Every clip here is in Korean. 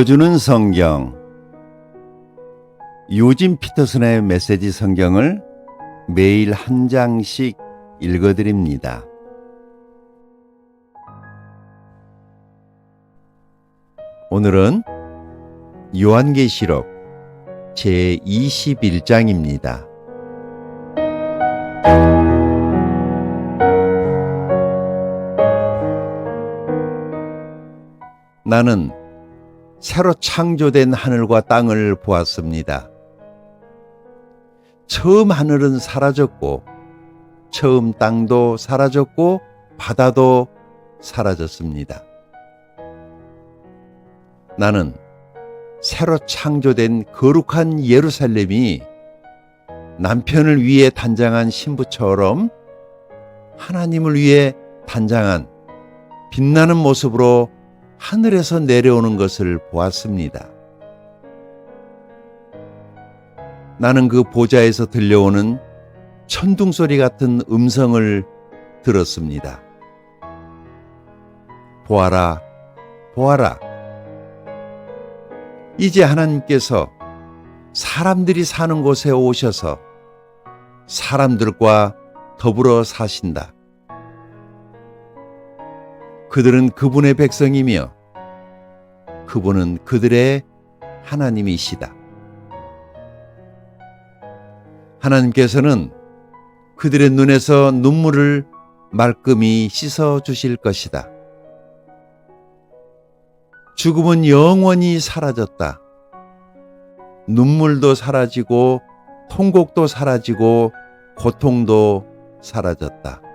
읽어주는 성경 요진 피터슨의 메시지 성경을 매일 한 장씩 읽어드립니다. 오늘은 요한계시록 제 21장입니다. 나는 새로 창조된 하늘과 땅을 보았습니다. 처음 하늘은 사라졌고, 처음 땅도 사라졌고, 바다도 사라졌습니다. 나는 새로 창조된 거룩한 예루살렘이 남편을 위해 단장한 신부처럼 하나님을 위해 단장한 빛나는 모습으로 하늘에서 내려오는 것을 보았습니다. 나는 그 보좌에서 들려오는 천둥 소리 같은 음성을 들었습니다. 보아라, 보아라. 이제 하나님께서 사람들이 사는 곳에 오셔서 사람들과 더불어 사신다. 그들은 그분의 백성이며 그분은 그들의 하나님이시다. 하나님께서는 그들의 눈에서 눈물을 말끔히 씻어 주실 것이다. 죽음은 영원히 사라졌다. 눈물도 사라지고 통곡도 사라지고 고통도 사라졌다.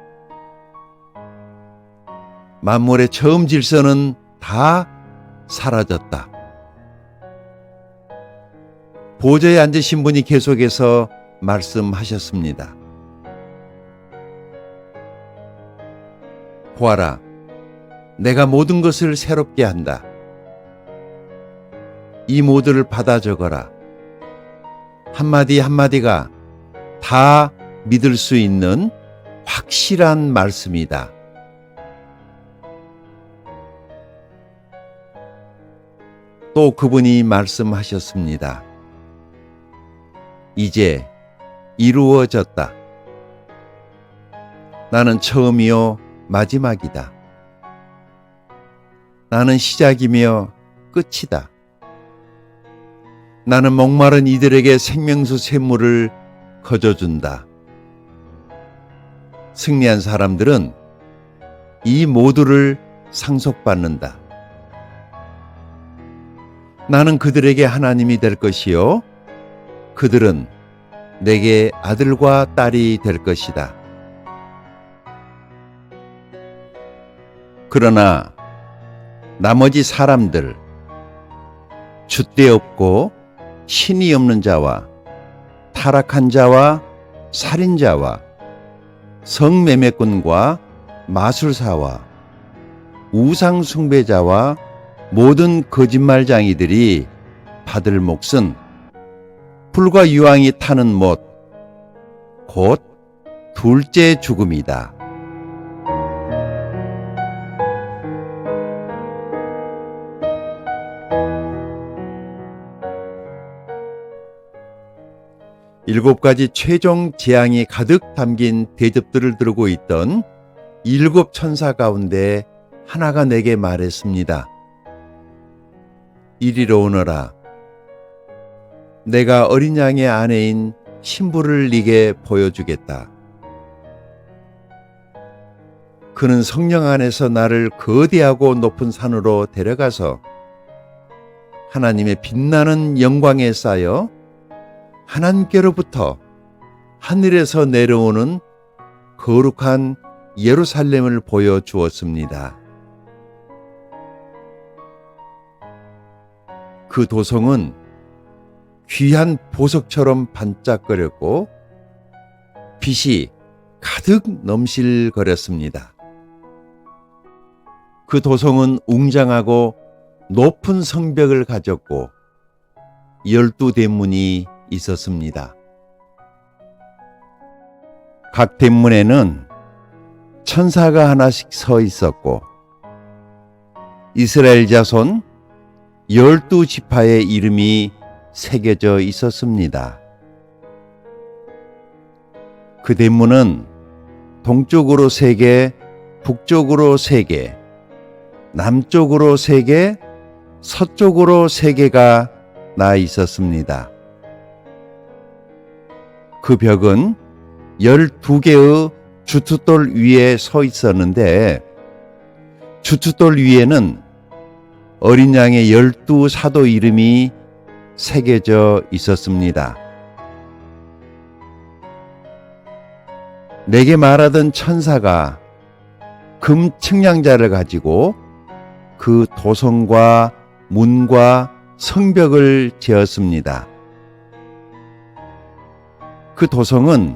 만물의 처음 질서는 다 사라졌다. 보좌에 앉으신 분이 계속해서 말씀하셨습니다. 보아라, 내가 모든 것을 새롭게 한다. 이 모두를 받아 적어라. 한마디 한마디가 다 믿을 수 있는 확실한 말씀이다. 또 그분이 말씀하셨습니다. 이제 이루어졌다. 나는 처음이요 마지막이다. 나는 시작이며 끝이다. 나는 목마른 이들에게 생명수 샘물을 거저준다. 승리한 사람들은 이 모두를 상속받는다. 나는 그들에게 하나님이 될 것이요. 그들은 내게 아들과 딸이 될 것이다. 그러나 나머지 사람들, 줏대 없고 신이 없는 자와 타락한 자와 살인자와 성매매꾼과 마술사와 우상숭배자와 모든 거짓말장이들이 받을 몫은 불과 유황이 타는 못, 곧 둘째 죽음이다. 일곱 가지 최종 재앙이 가득 담긴 대접들을 들고 있던 일곱 천사 가운데 하나가 내게 말했습니다. 이리로 오너라. 내가 어린 양의 아내인 신부를 네게 보여주겠다. 그는 성령 안에서 나를 거대하고 높은 산으로 데려가서 하나님의 빛나는 영광에 쌓여 하나님께로부터 하늘에서 내려오는 거룩한 예루살렘을 보여주었습니다. 그 도성은 귀한 보석처럼 반짝거렸고 빛이 가득 넘실거렸습니다. 그 도성은 웅장하고 높은 성벽을 가졌고 열두 대문이 있었습니다. 각 대문에는 천사가 하나씩 서 있었고 이스라엘 자손 열두 지파의 이름이 새겨져 있었습니다. 그 대문은 동쪽으로 세 개, 북쪽으로 세 개, 남쪽으로 세 개, 서쪽으로 세 개가 나 있었습니다. 그 벽은 열두 개의 주투돌 위에 서 있었는데 주투돌 위에는 어린 양의 열두 사도 이름이 새겨져 있었습니다. 내게 말하던 천사가 금 측량자를 가지고 그 도성과 문과 성벽을 재었습니다. 그 도성은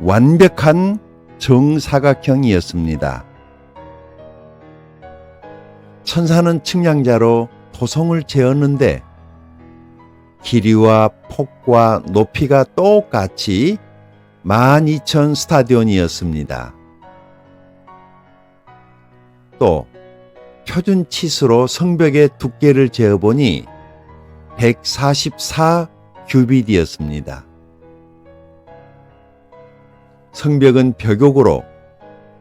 완벽한 정사각형이었습니다. 천사는 측량자로 도성을 재었는데 길이와 폭과 높이가 똑같이 12,000 스타디온이었습니다. 또 표준 치수로 성벽의 두께를 재어보니 144 규빗이었습니다. 성벽은 벽옥으로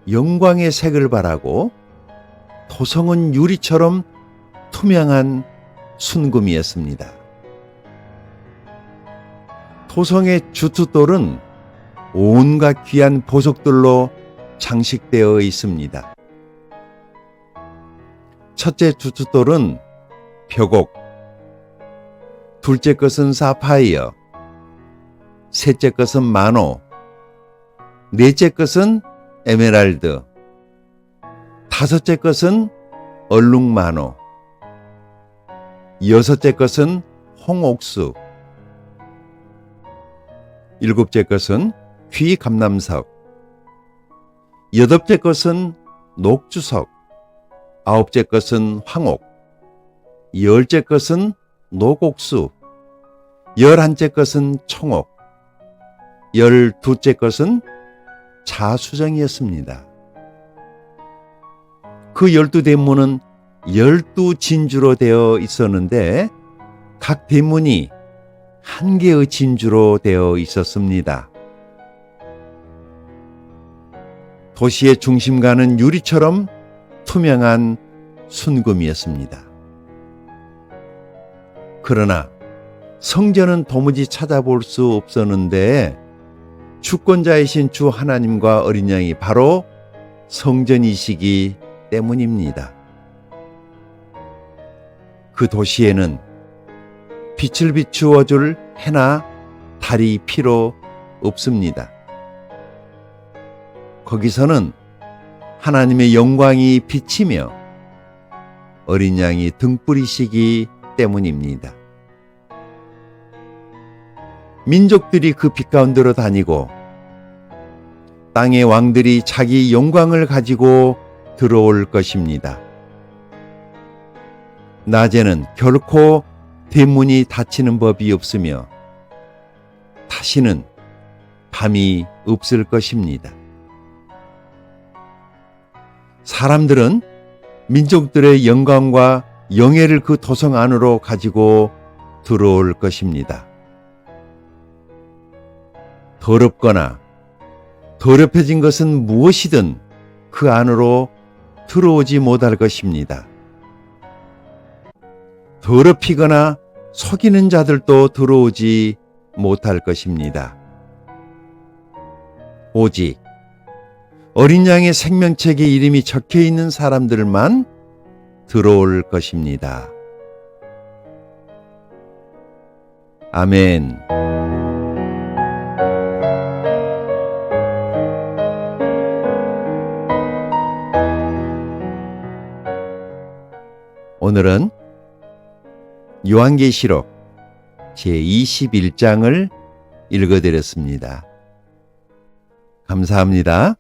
영광의 색을 발하고 도성은 유리처럼 투명한 순금이었습니다. 도성의 주투돌은 온갖 귀한 보석들로 장식되어 있습니다. 첫째 주투돌은 벽옥, 둘째 것은 사파이어, 셋째 것은 마노, 넷째 것은 에메랄드, 다섯째 것은 얼룩마노, 여섯째 것은 홍옥수, 일곱째 것은 귀감남석, 여덟째 것은 녹주석, 아홉째 것은 황옥, 열째 것은 노곡수, 열한째 것은 청옥, 열두째 것은 자수정이었습니다. 그 열두 대문은 열두 진주로 되어 있었는데 각 대문이 한 개의 진주로 되어 있었습니다. 도시의 중심가는 유리처럼 투명한 순금이었습니다. 그러나 성전은 도무지 찾아볼 수 없었는데 주권자이신 주 하나님과 어린 양이 바로 성전이시기 때문입니다. 그 도시에는 빛을 비추어 줄 해나 달이 필요 없습니다. 거기서는 하나님의 영광이 비치며 어린 양이 등불이시기 때문입니다. 민족들이 그 빛 가운데로 다니고 땅의 왕들이 자기 영광을 가지고 들어올 것입니다. 낮에는 결코 대문이 닫히는 법이 없으며 다시는 밤이 없을 것입니다. 사람들은 민족들의 영광과 영예를 그 도성 안으로 가지고 들어올 것입니다. 더럽거나 더럽혀진 것은 무엇이든 그 안으로 들어오지 못할 것입니다. 더럽히거나 속이는 자들도 들어오지 못할 것입니다. 오직 어린 양의 생명책에 이름이 적혀 있는 사람들만 들어올 것입니다. 아멘. 오늘은 요한계시록 제21장을 읽어드렸습니다. 감사합니다.